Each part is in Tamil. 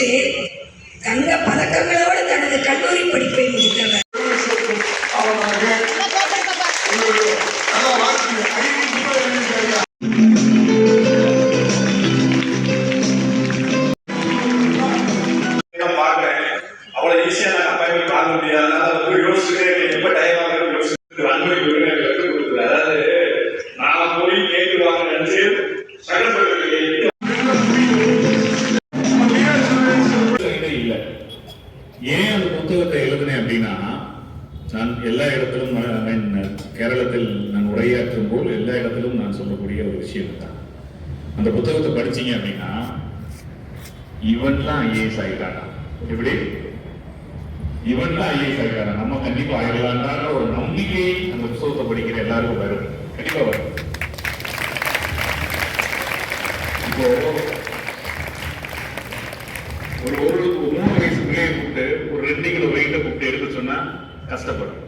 பெற்று தங்க பதக்கங்களோடு தனது கல்லூரி படிப்பை முடித்தவர். அவர்களுக்கு ஒரு நல்ல அவ்வளவு ஈஸியா நான் அப்பாயின்மெண்ட் வாங்க முடியாது அதனால அதை போய் யோசிச்சுட்டே எப்ப டைம் ஆகும் யோசிச்சு அனுமதி ஏன் அந்த புத்தகத்தை எழுதினேன் அப்படின்னா நான் எல்லா இடத்திலும் கேரளத்தில் நான் உரையாற்றும் போல் எல்லா இடத்திலும் நான் சொல்லக்கூடிய ஒரு விஷயம் தான் அந்த புத்தகத்தை படிச்சீங்க அப்படின்னா இவன்லாம் ஐஏஎஸ் ஆகிட்டானா எப்படி? இவன்லாம் ஐஏஎஸ் ஆகிட்டானா நம்ம கண்டிப்பா ஆயிடலான்ற ஒரு நம்பிக்கை அந்த புத்தகத்தை படிக்கிற எல்லாருக்கும் வரும். கண்டிப்பா வரும். இப்போ ஒரு ஒரு மூணு வயசு பிள்ளையை கூப்பிட்டு ஒரு ரெண்டு கிலோ வெயிட்டை கூப்பிட்டு எடுக்க சொன்னா கஷ்டப்படும்.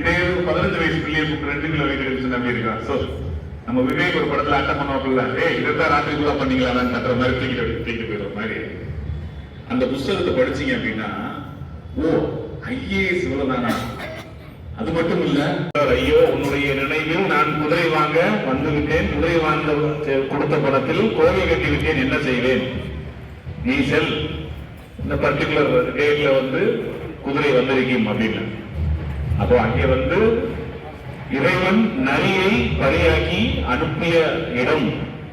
இதே பதினஞ்சு வயசு பிள்ளையை ரெண்டு கிலோ வெயிட் எடுக்க இருக்கான் ஸோ நம்ம விவேக் ஒரு படத்துல அட்டை பண்ணுவாப்புல. ஏய் இதைத்தான் ராத்திரிக்குள்ள பண்ணீங்களா கத்துற மாதிரி தூக்கிட்டு தூக்கிட்டு போயிடுற மாதிரி. அந்த புஸ்தகத்தை படிச்சீங்க அப்படின்னா ஓ ஐஏஎஸ் இவ்வளவுதானா அது மட்டும் இல்ல ஐயோ உன்னுடைய நினைவில் நான் குதிரை வாங்க வந்துவிட்டேன். குதிரை வாங்க கொடுத்த படத்தில் கோவை கட்டிவிட்டேன். என்ன செய்வேன்? நீ செல். இந்த பர்டிகுலர் டேட்ல வந்து குதிரை வந்திருக்கும் அப்படின்னு. அப்போ அங்கே வந்து இறைவன் நரியை பலியாக்கி அனுப்பிய இடம்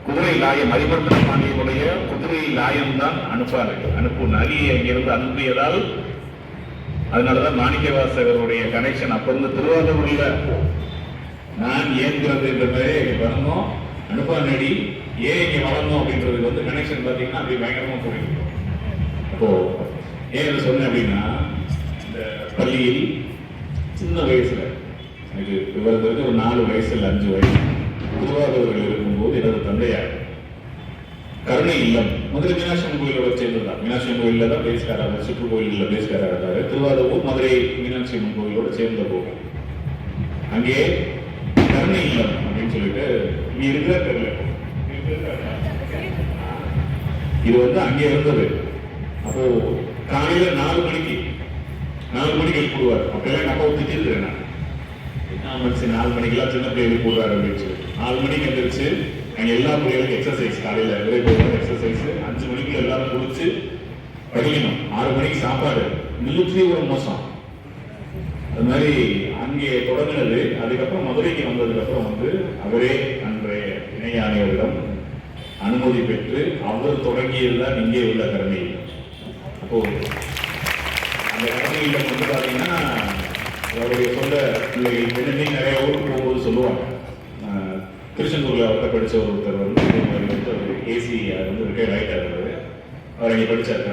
குதிரை லாயம் அரிமர்த்தன சுவாமியினுடைய குதிரை லாயம் தான் அனுப்பாரு. அனுப்பு நரியை அங்கிருந்து அனுப்பியதால் அதனாலதான் மாணிக்கவாசகருடைய கனெக்ஷன் அப்ப இருந்து திருவாரூர்ல நான் ஏன்கிறது என்ற மாதிரி வரணும். அனுப்பா நடி ஏன் இங்கே வளரணும் அப்படின்றது வந்து கனெக்ஷன் பார்த்தீங்கன்னா அப்படி பயங்கரமா போயிருக்கு அப்போ ஏன் சொன்னேன் அப்படின்னா பள்ளியில் சின்ன வயசுல எனக்கு விவரத்திற்கு ஒரு நாலு வயசு இல்லை அஞ்சு வயசு. திருவாரூரில் இருக்கும்போது எனது தந்தையார் கருணை இல்லம். மதுரை மீனாட்சி அம்மன் கோயிலோட சேர்ந்ததுதான் மீனாட்சி கோயிலில் தான் பேசுகிறார் சுற்று கோயிலில் பேசுகிறார் இருந்தாரு. திருவாரூர் மதுரை மீனாட்சி அம்மன் கோயிலோட சேர்ந்த போகும் அங்கே கருணை இல்லம் அப்படின்னு சொல்லிட்டு இங்க இருக்கிற தெரியல இது வந்து அங்கே இருந்தது. அப்போ காலையில நாலு மணிக்கு நாலு மணிக்கு எழுப்பிடுவார் அப்பெல்லாம் எங்க அப்பா திட்டிருக்கிறேன் நான். என்ன மனுஷன் நாலு மணிக்கெல்லாம் சின்ன பிள்ளை போடுறாரு அப்படின்னு சொல்லி. நாலு மணிக்கு எந்திரிச்சு நாங்கள் எல்லா பிள்ளைகளுக்கும் எக்ஸசைஸ் காலையில விரைவு எக்ஸசைஸ் அஞ்சு மணிக்கு எல்லாரும் குளிச்சு படிக்கணும் ஆறு மணிக்கு சாப்பாடு. மிலிட்ரி ஒரு மோசம். அது மாதிரி அங்கே தொடங்கினது. அதுக்கப்புறம் மதுரைக்கு வந்ததுக்கப்புறம் வந்து அவரே அன்றைய இணை ஆணையரிடம் அனுமதி பெற்று அவர் தொடங்கியதுதான் இங்கே உள்ள கடமை. அப்போ அந்த கருணை வந்து பார்த்தீங்கன்னா அவருடைய சொந்த பிள்ளைகள் பெண்ணை நிறைய ஊருக்கு போகும்போது சொல்லுவாங்க. ஆஹ், திருச்செந்தூர்ல அவர்கிட்ட படிச்ச ஒருத்தர் வந்து இதே மாதிரி வந்து அவர் ஏசி வந்து ரிட்டையர் ஆகிட்டார் அவரு. அவர் அங்கே படித்தார்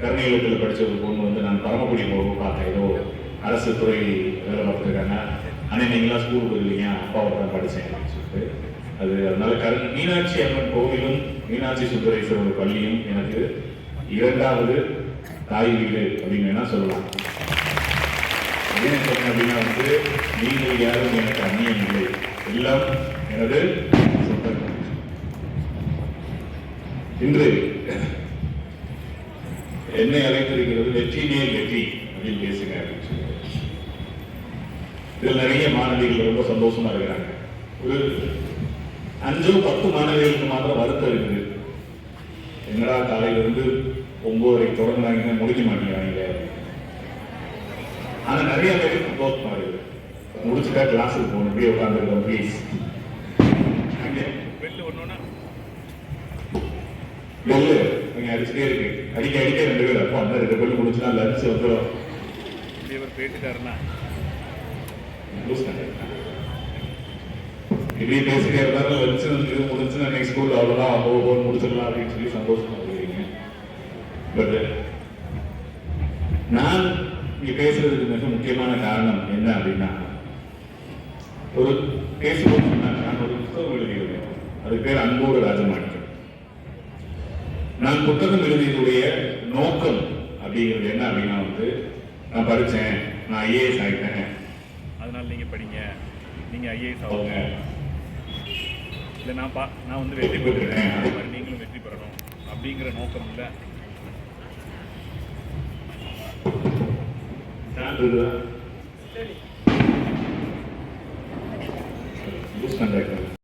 கருணை இல்லத்தில் படித்த ஒரு பொண்ணு வந்து நான் பரமக்குடி போகும் பார்த்தேன். ஏதோ அரசு துறை வேலை பார்த்துருக்காங்க. ஆனால் நீங்களாம் ஸ்கூல் போயிருக்கீங்க. அப்பாவை தான் படித்தேன் அப்படின்னு சொல்லிட்டு. அது அதனால கரு மீனாட்சி அம்மன் கோவிலும் மீனாட்சி சுந்தரேஸ்வரர் பள்ளியும் எனக்கு இரண்டாவது தாய் வீடு அப்படின்னு சொல்லலாம். என்ன சொன்னேன் அப்படின்னா வந்து நீங்கள் யாரும் எனக்கு அந்நியம் இல்லை. எல்லாம் எனது சொந்தங்கள். இன்று என்னை அழைத்திருக்கிறது வெற்றி மேல் வெற்றி அப்படின்னு பேசுங்க அப்படின்னு சொல்லி. இதில் நிறைய மாணவிகள் ரொம்ப சந்தோஷமா இருக்கிறாங்க. ஒரு அஞ்சோ பத்து மாணவிகளுக்கு மாத்திரம் வருத்தம் இருக்குது. என்னடா காலையில இருந்து ஒன்பதரை தொடங்குறாங்க முடிக்க மாட்டேங்கிறாங்க ஆனா நிறைய பேருக்கு சந்தோஷமா இருக்குது முடிச்சுட்டா கிளாஸுக்கு போகணும். இப்படியே உட்காந்துருக்கோம் ப்ளீஸ் பெல்லு நீங்க அடிச்சுட்டே இருக்கு. அடிக்க அடிக்க ரெண்டு பேர். அப்பா அந்த ரெண்டு பெல்லு முடிச்சுனா லஞ்ச் வந்துடும் இவர் போயிட்டுட்டாருன்னா இப்படி பேசிட்டே இருந்தாலும் லஞ்ச் வந்து முடிச்சுன்னா நெக்ஸ்ட் ஸ்கூல் அவ்வளோதான் போக முடிச்சிடலாம் அப்படின்னு சொல்லி சந்தோஷமா பட் நான் இங்க பேசுறதுக்கு மிக முக்கியமான காரணம் என்ன அப்படின்னா ஒரு பேசுவோம் நான் ஒரு புத்தகம் எழுதியிருந்தேன் அது பேர் அன்போடு ராஜமாணிக்கம். நான் புத்தகம் எழுதியதுடைய நோக்கம் அப்படிங்கிறது என்ன அப்படின்னா வந்து நான் படிச்சேன் நான் ஐஏஎஸ் ஆகிட்டேன். அதனால நீங்க படிங்க. நீங்க ஐஏஎஸ் ஆகுங்க. இல்லை நான் பா நான் வந்து வெற்றி பெற்றுட்டேன். அதே மாதிரி நீங்களும் வெற்றி பெறணும் அப்படிங்கிற நோக்கம் இல்லை. Canada. Looks like